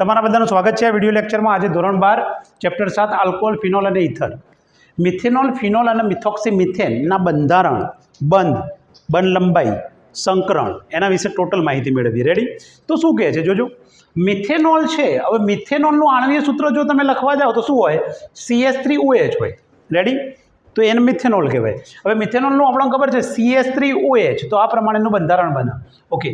તમારા બધાનું સ્વાગત છે વીડિયો લેક્ચરમાં આજે ધોરણ બાર, ચેપ્ટર સાત, આલ્કોહોલ, ફિનોલ અને ઇથર. મિથેનોલ, ફિનોલ અને મિથોક્સી મિથેનના બંધારણ, બંધ બંધ લંબાઈ સંકરણ, એના વિશે ટોટલ માહિતી મેળવી રેડી તો શું કહે છે? જોજો. મિથેનોલ છે. હવે મિથેનોલનું આણવીય સૂત્ર જો તમે લખવા જાઓ તો શું હોય? સીએસ થ્રી ઓએચ હોય. રેડી તો એને મિથેનોલ કહેવાય. હવે મિથેનોલનું આપણને ખબર છે સીએસ થ્રી ઓએચ તો આ પ્રમાણેનું બંધારણ બને ઓકે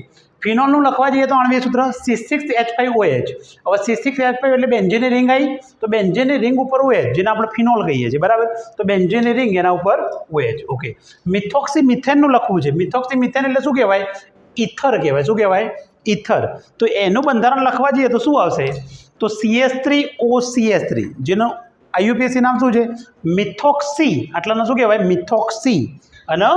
ફિનોલનું લખવા જઈએ તો આણવીય સૂત્ર C six H five OH હવે સી સિક્સ એચ ફાઈવ એટલે બેન્ઝીની રિંગ આવી, તો બેન્ઝીની રિંગ ઉપર ઓએચ જેને આપણે ફિનોલ કહીએ છીએ, બરાબર? તો બેન્ઝીની રિંગ એના ઉપર ઓએચ ઓકે મિથોક્સી મિથેનનું લખવું છે. મિથોક્સી મિથેન એટલે શું કહેવાય? ઇથર કહેવાય. શું કહેવાય? ઇથર. તો એનું બંધારણ લખવા જઈએ તો શું આવશે? તો CH three O CH three જેનું આઈયુપીએસસી નામ શું છે? મિથોક્સી. આટલાનું શું કહેવાય? મિથોક્સી. અને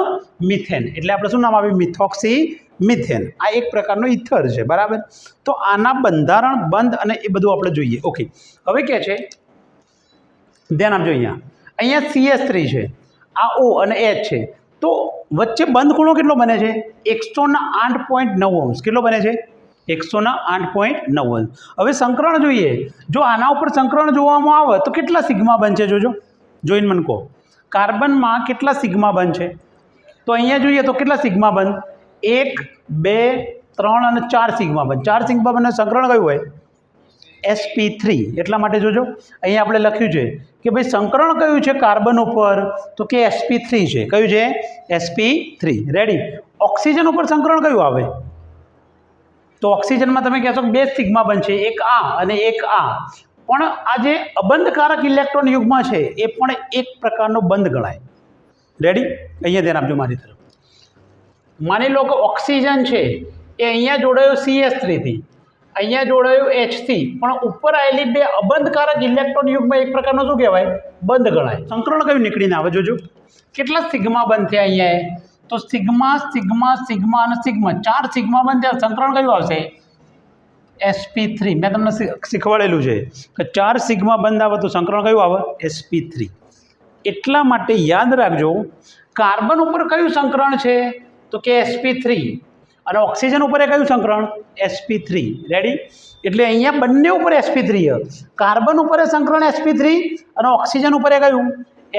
મિથેન. એટલે આપણે શું નામ આવ્યું મિથોક્સી મિથેન. આ એક પ્રકારનો ઇથર છે, બરાબર? તો આના બંધારણ બંધ અને એ બધું આપણે જોઈએ. ઓકે હવે કે છે? ધ્યાન આપજો અહીંયા. અહીંયા સીએસ થ્રી છે, આ ઓ અને એચ છે. તો વચ્ચે બંધ ખૂણો કેટલો બને છે? એકસોના આઠ પોઈન્ટ નવ અંશ. કેટલો બને છે? એકસોના આઠ પોઈન્ટ નવ અંશ. હવે સંકરણ જોઈએ. જો આના ઉપર સંકરણ જોવામાં આવે તો કેટલા સિગ્મા બનશે જોજો? જોઈને મને કહો. કાર્બનમાં કેટલા સિગ્મા બનશે? તો અહીંયા જોઈએ તો કેટલા સિગ્મા બન એક, બે, ત્રણ અને ચાર સિગ્મા બન. ચાર સિગ્મા બને સંકરણ કયું હોય? એસપી થ્રી એટલા માટે જોજો. અહીંયા આપણે લખ્યું છે કે ભાઈ સંકરણ કયું છે કાર્બન ઉપર? તો કે એસપી થ્રી છે. કયું છે? એસપી થ્રી રેડી ઓક્સિજન ઉપર સંકરણ કયું આવે? તો ઓક્સિજનમાં તમે કહેશો બે સિગ્મા બનશે. એક આ અને એક આ. પણ આ જે અબંધકારક ઇલેક્ટ્રોન યુગમાં છે, એ પણ એક પ્રકારનો બંધ ગણાય. રેડી અહીંયા ધ્યાન આપજો મારી તરફ. માની લો કે ઓક્સિજન છે એ અહીંયા જોડાયો સીએસ થ્રીથી અહીંયા જોડાયું એચથી પણ ઉપર આવેલી બે અબંધકારક ઇલેક્ટ્રોન યુગમાં એક પ્રકારનો શું કહેવાય? બંધ ગણાય. સંકરણ કયું નીકળીને આવે જોજો. કેટલા સિગ્મા બંધ થયા અહીંયા તો સિગ્મા સિગ્મા સિગ્મા અને સિગ્મા ચાર સિગ્મા બંધ થયા. સંકરણ કયું આવશે? એસપી થ્રી મેં તમને શીખવાડેલું છે કે ચાર સિગ્મા બંધ આવે તો સંકરણ કયું આવે? એસપી થ્રી એટલા માટે યાદ રાખજો કાર્બન ઉપર કયું સંકરણ છે? તો કે એસપી થ્રી અને ઓક્સિજન ઉપર એ કયું સંકરણ? એસપી થ્રી રેડી એટલે અહીંયા બંને ઉપર એસપી થ્રી કાર્બન ઉપર એ સંકરણ એસપી થ્રી અને ઓક્સિજન ઉપર એ કયું?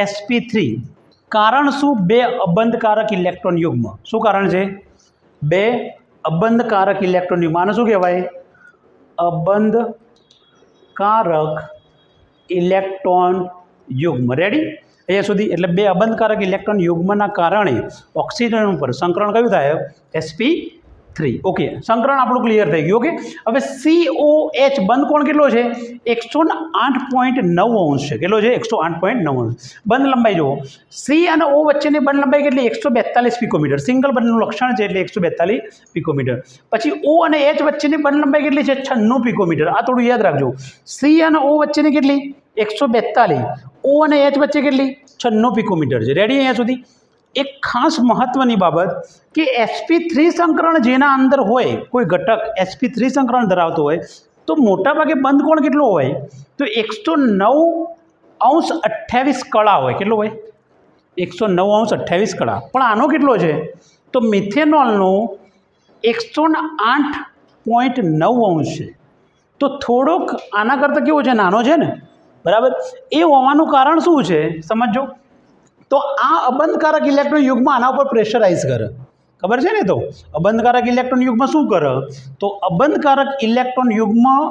એસપી થ્રી કારણ શું? બે અબંધકારક ઇલેક્ટ્રોન યુગ્મ. શું કારણ છે? બે અબંધકારક ઇલેક્ટ્રોન યુગ્મ. આને શું કહેવાય? અબંધકારક ઇલેક્ટ્રોન યુગ્મ. રેડી અહીંયા સુધી એટલે બે અબંધકારક ઇલેક્ટ્રોન યુગ્મના કારણે ઓક્સિજન ઉપર સંકરણ કયું થાય? એસપી થ્રી ઓકે સંકરણ આપણું ક્લિયર થઈ ગયું ઓકે હવે સીઓ એચ બંધ કોણ કેટલો છે? એકસો આઠ પોઈન્ટ નવ અંશ છે. કેટલો છે? એકસો આઠ પોઈન્ટ નવ અંશ. બંધ લંબાઈ જુઓ. સી અને ઓ વચ્ચેની બંધ લંબાઈ કેટલી? એકસો બેતાલીસ પિકોમીટર સિંગલ બંધનું લક્ષણ છે એટલે એકસો બેતાલીસ પિકોમીટર પછી ઓ અને એચ વચ્ચેની બંધ લંબાઈ કેટલી છે? છન્નું પિકોમીટર આ થોડું યાદ રાખજો. સી અને ઓ વચ્ચેની કેટલી? એકસો બેતાલીસ. ઓ અને એચ વચ્ચે કેટલી? છન્નું પિકોમીટર છે. રેડી અહીંયા સુધી? એક ખાસ મહત્ત્વની બાબત કે એસપી થ્રી સંકરણ જેના અંદર હોય, કોઈ ઘટક એસપી થ્રી સંકરણ ધરાવતો હોય, તો મોટાભાગે બંધ કોણ કેટલો હોય? તો એકસો નવ અંશ અઠ્યાવીસ કળા હોય. કેટલો હોય? એકસો નવ અંશ અઠ્યાવીસ કળા. પણ આનો કેટલો છે? તો મિથેનોલનો એકસો આઠ પોઈન્ટ નવ અંશ છે. તો થોડોક આના કરતાં કેવો છે? નાનો છે ને? બરાબર? એ હોવાનું કારણ શું છે? સમજો તો આ અબંધકારક ઇલેક્ટ્રોન યુગમાં આના ઉપર પ્રેશરાઇઝ કરે. ખબર છે ને તો? અબંધકારક ઇલેક્ટ્રોન યુગમાં શું કરે? તો અબંધકારક ઇલેક્ટ્રોન યુગમાં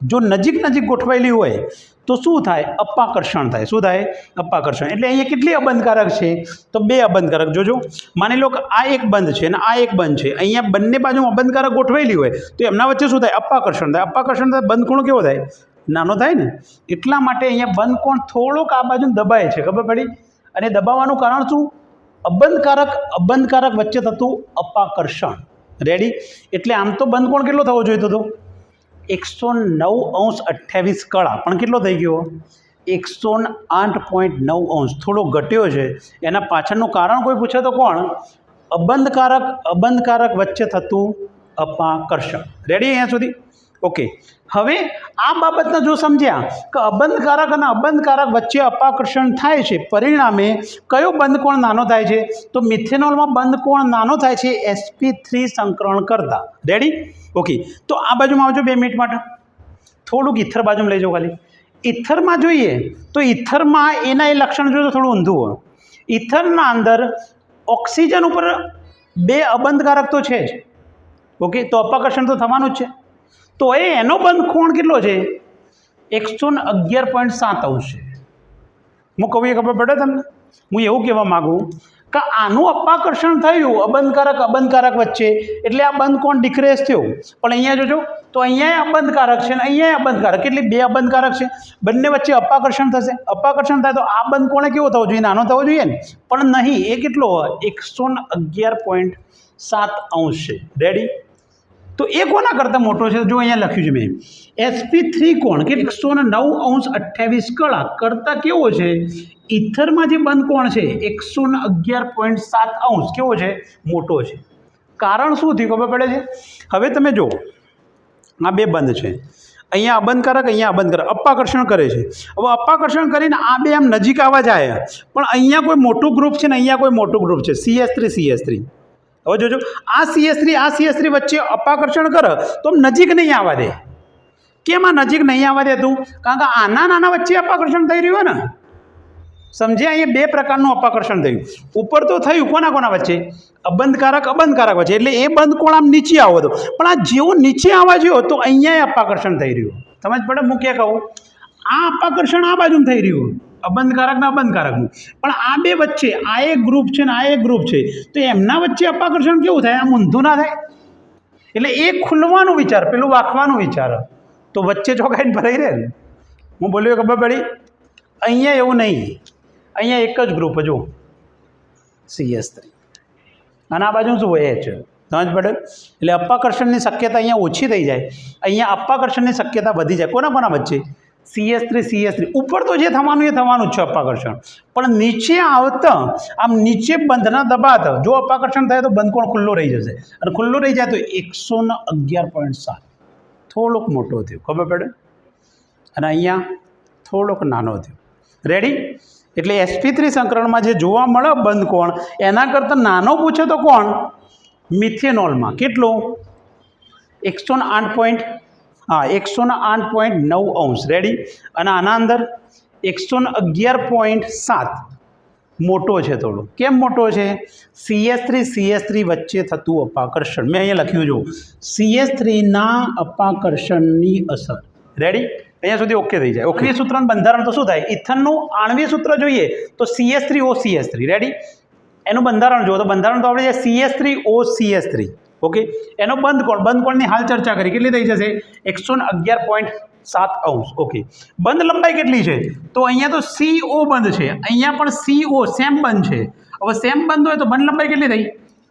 જો નજીક નજીક ગોઠવાયેલી હોય, તો શું થાય? અપાકર્ષણ થાય. શું થાય? અપાકર્ષણ. એટલે અહીંયા કેટલી અબંધકારક છે? તો બે અબંધકારક. જોજો. માની લો કે આ એક બંધ છે અને આ એક બંધ છે. અહીંયા બંને બાજુ અબંધકારક ગોઠવાયેલી હોય, તો એમના વચ્ચે શું થાય? અપાકર્ષણ થાય. અપાકર્ષણ થાય બંધ ખૂણો કેવો થાય? નાનો થાય ને, એટલા માટે અહીંયા બંધ કોણ થોડોક આ બાજુ દબાય છે, ખબર પડી? અને દબાવવાનું કારણ શું? અબંધકારક અબંધકારક વચ્ચે થતું અપાકર્ષણ. રેડી એટલે આમ તો બંધ કોણ કેટલો થવો જોઈતો હતો એકસો નવ અંશ અઠ્યાવીસ કળા. પણ કેટલો થઈ ગયો? એકસો આઠ પોઈન્ટ નવ અંશ. થોડો ઘટ્યો છે. એના પાછળનું કારણ કોઈ પૂછે તો કોણ? અબંધકારક અબંધકારક વચ્ચે થતું અપાકર્ષણ. રેડી અહીંયા સુધી? ઓકે હવે આ બાબતને જો સમજ્યા, કે અબંધકારક અને અબંધકારક વચ્ચે અપાકર્ષણ થાય છે, પરિણામે કયો બંધકોણ નાનો થાય છે? તો મિથેનોલમાં બંધકોણ નાનો થાય છે એસપી થ્રી સંકરણ કરતાં. રેડી ઓકે તો આ બાજુમાં આવજો બે મિનિટ માટે. થોડુંક ઇથર બાજુમાં લઈ જાઓ ખાલી. ઇથરમાં જોઈએ તો ઇથરમાં એના એ લક્ષણ જોઈએ તો થોડું ઊંધું હોય. ઇથરના અંદર ઓક્સિજન ઉપર બે અબંધકારક તો છે જ. ઓકે તો અપાકર્ષણ તો થવાનું જ છે. તો એ એનો બંધ કોણ કેટલો છે? એકસો ને અગિયાર પોઈન્ટ સાત અંશ છે. હું કહું એ ખબર પડે તમને? હું એવું કહેવા માગું કે આનું અપાકર્ષણ થયું, અબંધકારક અબંધકારક વચ્ચે. એટલે આ બંધ કોણ ડિક્રેસ થયો? પણ અહીંયા જોજો, તો અહીંયા અબંધકારક છે ને અહીંયા અબંધકારક. એટલે બે અબંધકારક છે. બંને વચ્ચે અપાકર્ષણ થશે. અપાકર્ષણ થાય તો આ બંધ કોણે કેવો થવો જોઈએ? નાનો થવો જોઈએ ને? પણ નહીં, એ કેટલો? એકસો ને અગિયાર પોઈન્ટ સાત અંશ છે. રેડી તો એ કોના કરતાં મોટો છે? જો અહીંયા લખ્યું છે મેં એસપી થ્રી કોણ? કે એકસો નવ અંશ અઠ્યાવીસ કળા. કરતાં કેવો છે? ઇથરમાં જે બંધ કોણ છે? એકસો અગિયાર પોઈન્ટ સાત અંશ. કેવો છે? મોટો છે. કારણ શું થયું? ખબર પડે છે? હવે તમે જુઓ. આ બે બંધ છે. અહીંયા અબંધકારક અહીંયા અબંધકારક. અપાકર્ષણ કરે છે. હવે અપાકર્ષણ કરીને આ બે આમ નજીક આવવા જાય. પણ અહીંયા કોઈ મોટું ગ્રુપ છે ને અહીંયા કોઈ મોટું ગ્રુપ છે? સીએસ થ્રી સીએસ થ્રી હવે જોજો, આ સીએસ થ્રી આ સીએસ થ્રી વચ્ચે અપાકર્ષણ કરે, તો નજીક નહીં આવવા દે. કેમ આ નજીક નહીં આવવા દેતું કારણ કે આના નાના વચ્ચે અપાકર્ષણ થઈ રહ્યું ને. સમજ્યા? અહીંયા બે પ્રકારનું અપાકર્ષણ થયું. ઉપર તો થયું કોના કોના વચ્ચે? અબંધકારક અબંધકારક વચ્ચે. એટલે એ બંધ કોણ આમ નીચે આવો હતો પણ આ જેવો નીચે આવવા જેવો તો અહીંયા અપાકર્ષણ થઈ રહ્યું. સમજ પડે? હું કહું? આ અપાકર્ષણ આ બાજુ થઈ રહ્યું. અબંધકારક ને અબંધકારકનું પણ આ બે વચ્ચે, આ એક ગ્રુપ છે ને આ એક ગ્રુપ છે, તો એમના વચ્ચે અપાકર્ષણ કેવું થાય? આમ ઊંધું ના થાય. એટલે એ ખુલવાનું વિચાર, પેલું વાંકવાનું વિચાર. તો વચ્ચે ચોકાઈને ભરાઈ રહે ને. હું બોલ્યો ખબર પડી? અહીંયા એવું નહીં. અહીંયા એક જ ગ્રુપ જો સીએસ થ્રી. અને આ બાજુ શું હોય? એચ સમજ પડે? એટલે અપાકર્ષણની શક્યતા અહીંયા ઓછી થઈ જાય. અહીંયા અપાકર્ષણની શક્યતા વધી જાય. કોના કોના વચ્ચે? CH three CH three. ઉપર તો જે થવાનું એ થવાનું જ છે અપાકર્ષણ. પણ નીચે આવતા, આમ નીચે બંધના દબાતા, જો અપાકર્ષણ થાય તો બંધ કોણ ખુલ્લો રહી જશે. અને ખુલ્લો રહી જાય તો એકસો ને અગિયાર પોઈન્ટ સાત. થોડોક મોટો થયો. ખબર પડે? અને અહીંયા થોડોક નાનો થયો. રેડી એટલે એસપી થ્રી સંકરણમાં જે જોવા મળે બંધ કોણ, એના કરતાં નાનો પૂછે તો કોણ? મિથેનોલમાં. કેટલો? એકસો આઠ પોઈન્ટ હા, એકસો ને આઠ પોઈન્ટ નવ અંશ. રેડી અને આના અંદર એકસો ને અગિયાર પોઈન્ટ સાત. મોટો છે થોડો. કેમ મોટો છે? સીએસ થ્રી સીએસ થ્રી વચ્ચે થતું અપાકર્ષણ. મેં અહીંયા લખ્યું જો સીએસ થ્રીના અપાકર્ષણની અસર. રેડી અહીંયા સુધી ઓકે થઈ જાય. ઓકે સૂત્રનું બંધારણ તો શું થાય? ઇથનનું આણવી સૂત્ર જોઈએ તો CH three O CH three ready એનું બંધારણ જુઓ તો બંધારણ તો આપણે CH three O CH three okay એનો બંધ કોણ? બંધ કોણની હાલ ચર્ચા કરી. કેટલી થઈ જશે? એકસો ને અગિયાર પોઈન્ટ સાત અંશ. ઓકે બંધ લંબાઈ કેટલી છે? તો અહીંયા તો સીઓ બંધ છે. અહીંયા પણ સીઓ સેમ બંધ છે. હવે સેમ બંધ હોય તો બંધ લંબાઈ કેટલી થઈ?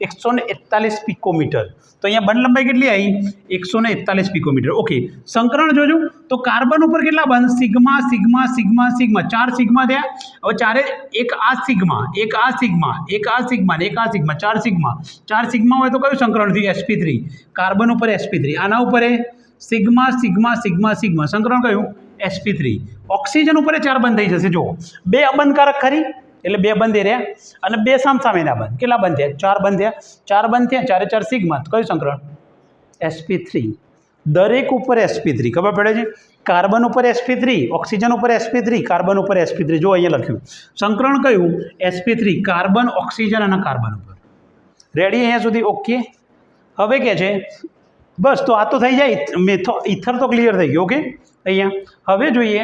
એકસો ને એકતાલીસ પિકોમીટર તો અહીંયા બંધ લંબાઈ કેટલી આવી? એકસો ને એકતાલીસ પિકોમીટર ઓકે સંકરણ જોજો. તો કાર્બન ઉપર કેટલા બંધ? Sigma sigma sigma sigma. ચાર સિગ્મા થયા. હવે ચારે, એક આ સિગ્મા, એક આ સિગ્મા, એક આ સિગ્મા એક આ સિગ્મા, ચાર સિગ્મા. ચાર સિગ્મા હોય તો કયું સંકરણ થયું? એસપી થ્રી કાર્બન ઉપર એસપી થ્રી આના ઉપર સિગ્મા સિગ્મા સિગ્મા સિગ્મા. સંકરણ કયું? એસપી થ્રી ઓક્સિજન ઉપર ચાર બંધ થઈ જશે. જો બે અબંધકારક ખરી? એટલે બે બંધ રહ્યા અને બે સામ સામેના બંધ. કેટલા બંધ થયા? ચાર બંધ થયા. ચાર બંધ થયા, ચારે ચાર સિગ્મા. તો કયું સંકરણ? એસપી થ્રી દરેક ઉપર એસપી થ્રી ખબર પડે છે? કાર્બન ઉપર એસપી થ્રી ઓક્સિજન ઉપર એસપી થ્રી કાર્બન ઉપર એસપી થ્રી જો અહીંયા લખ્યું. સંકરણ કયું? એસપી થ્રી કાર્બન, ઓક્સિજન અને કાર્બન ઉપર. રેડી અહીંયા સુધી? ઓકે હવે કે છે? બસ, તો આ તો થઈ જાય. મેથો ઇથર તો ક્લિયર થઈ ગયો. ઓકે અહીંયા. હવે જોઈએ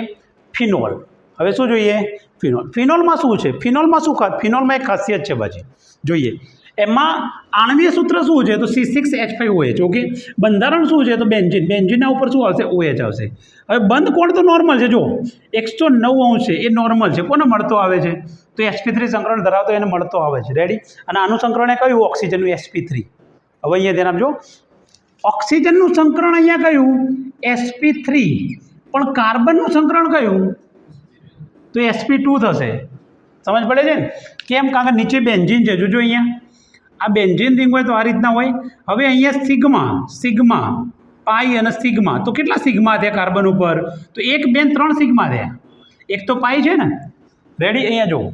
ફિનોલ. હવે શું જોઈએ? ફિનોલ. ફિનોલમાં શું છે? ફિનોલમાં શું ફિનોલમાં એક ખાસિયત છે પછી જોઈએ. એમાં આણવીય સૂત્ર શું છે? તો C six H five OH okay બંધારણ શું છે? તો બેન્ઝિન. બેન્ઝિનના ઉપર શું આવશે? ઓએચ આવશે. હવે બંધ કોણ તો નોર્મલ છે? જો, એકસો નવ અંશ છે. એ નોર્મલ છે. કોને મળતો આવે છે? તો એસપી થ્રી સંકરણ ધરાવતો એને મળતો આવે છે. રેડી અને આનું સંકરણ એ કયું? ઓક્સિજનનું એસપી થ્રી. હવે અહીંયા ધ્યાન આપજો. ઓક્સિજનનું સંકરણ અહીંયા કયું? Sp three. પણ કાર્બનનું સંકરણ કયું? તો એસપી ટુ થશે. સમજ પડે છે ને? કેમ? કારણ કે નીચે બેન્ઝીન છે. જોજો અહીંયા. આ બેન્ઝીન રિંગ હોય તો આ રીતના હોય. હવે અહીંયા સિગ્મા સિગ્મા, પાઈ અને સિગ્મા. તો કેટલા સિગ્મા થયા કાર્બન ઉપર? તો એક બેન ત્રણ સિગ્મા થયા. એક તો પાઈ છે ને? રેડી અહીંયા જુઓ.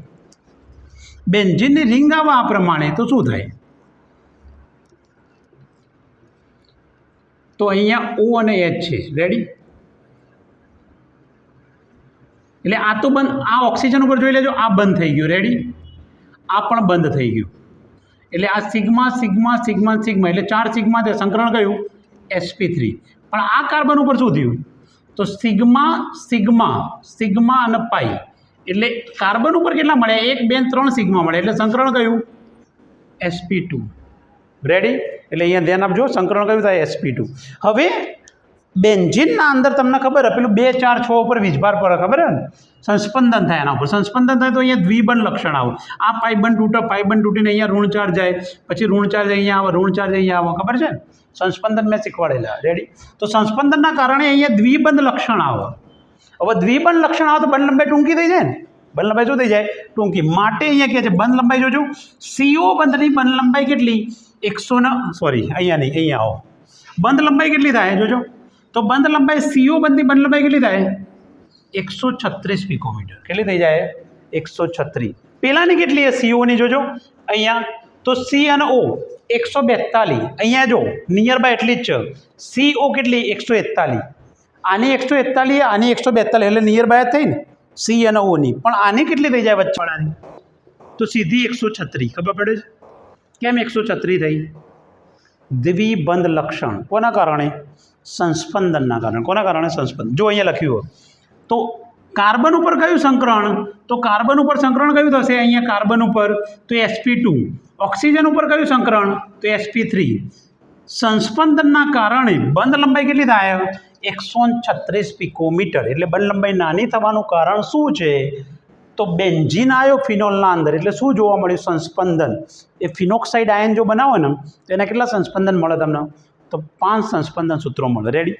બેન્ઝીનની રિંગ આવા આ પ્રમાણે, તો શું થાય? તો અહીંયા ઓ અને એચ છે. રેડી એટલે આ તો બંધ, આ ઓક્સિજન ઉપર જોઈ લેજો, આ બંધ થઈ ગયું. રેડી આ પણ બંધ થઈ ગયું. એટલે આ સિગ્મા સિગ્મા સિગ્મા સિગ્મા, એટલે ચાર સિગ્મા તે સંકરણ કયું એસપી થ્રી પણ આ કાર્બન ઉપર શું થયું? તો સિગ્મા સિગ્મા સિગ્મા અને પાઈ. એટલે કાર્બન ઉપર કેટલા મળ્યા? એક, બે ત્રણ સિગ્મા મળે એટલે સંકરણ કયું એસપી ટુ રેડી એટલે અહીંયા ધ્યાન આપજો, સંકરણ કયું થાય એસપી ટુ હવે બેન્ઝિનના અંદર તમને ખબર હે, પેલું બે, ચાર, છ ઉપર વીજભાર પડે, ખબર હે ને? સંસ્પંદન થાય એના ઉપર. સંસ્પંદન થાય તો અહીંયા દ્વિબંધ લક્ષણ આવે. આ પાઇબંધ તૂટે પાઇબંધ તૂટીને અહીંયા ઋણ ચાર્જ જાય, પછી ઋણ ચાર્જ અહીંયા આવે, ઋણ ચાર્જ અહીંયા આવે, ખબર છે ને? સંસ્પંદન મેં શીખવાડેલા. રેડી તો સંસ્પંદનના કારણે અહીંયા દ્વિબંધ લક્ષણ આવે. હવે દ્વિબંધ લક્ષણ આવે તો બંધ લંબાઈ ટૂંકી થઈ જાય ને? બંધ લંબાઈ શું થઈ જાય? ટૂંકી. માટે અહીંયા કહે છે, બંધ લંબાઈ જોજો. સીઓ બંધની બંધ લંબાઈ કેટલી? એકસો ને સોરી અહીંયા નહીં, અહીંયા આવો. બંધ લંબાઈ કેટલી થાય, જોજો. તો બંધ લંબાઈ સીઓ બંધની બંધ લંબાઈ કેટલી થાય? એકસો છત્રીસ પિકોમીટર કેટલી થઈ જાય? એકસો છત્રીસ પહેલાંની કેટલી સીઓની જોજો? અહીંયા. તો સી અને ઓ એકસો બેતાલીસ. અહીંયા જો નિયર બાય એટલી જ છે. સીઓ કેટલી? એકસો એકતાલીસ. આની એકસો એકતાલીસ આની એકસો બેતાલીસ એટલે નિયર બાય થઈ ને? સી અને ઓની. પણ આની કેટલી થઈ જાય વચ્ચેવાળાની? તો સીધી એકસો છત્રીસ ખબર પડે છે? કેમ એકસો છત્રીસ થઈ? દ્વિબંધ લક્ષણ. કોના કારણે? સંસ્પંદનના કારણે. કોના કારણે? સંસ્પંદન જો અહીંયા લખ્યું હોય. તો કાર્બન ઉપર કયું સંકરણ? તો કાર્બન ઉપર સંકરણ કયું થશે? અહીંયા કાર્બન ઉપર. તો એસપી ટુ. ઓક્સિજન ઉપર કયું સંકરણ? તો એસપી થ્રી. સંસ્પંદનના કારણે બંધ લંબાઈ કેટલી થાય? એકસો છત્રીસ પિકોમીટર. એટલે બંધ લંબાઈ નાની થવાનું કારણ શું છે? તો બેન્ઝીન આયો ફિનોલના અંદર. એટલે શું જોવા મળ્યું? સંસ્પંદન. એ ફિનોક્સાઇડ આયન જો બનાવો ને, તો એના કેટલા સંસ્પંદન મળે તમને? તો પાંચ સંસ્પંદન સૂત્રો મળે. રેડી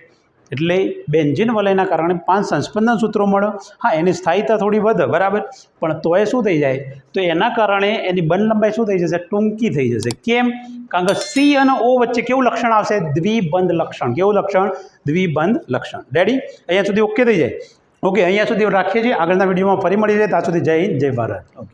એટલે બેન્જિન વલયના કારણે પાંચ સંસ્પંદન સૂત્રો મળે. હા, એની સ્થાયીતા થોડી વધે, બરાબર? પણ તોય શું થઈ જાય? તો એના કારણે એની બંધ લંબાઈ શું થઈ જશે? ટૂંકી થઈ જશે. કેમ? કારણ કે સી અને ઓ વચ્ચે કેવું લક્ષણ આવશે? દ્વિબંધ લક્ષણ. કેવું લક્ષણ? દ્વિબંધ લક્ષણ. રેડી અહીંયા સુધી ઓકે થઈ જાય? ઓકે અહીંયા સુધી રાખીએ છીએ. આગળના વિડીયોમાં ફરી મળી જાય ત્યાં સુધી જય હિન્દ, જય ભારત. ઓકે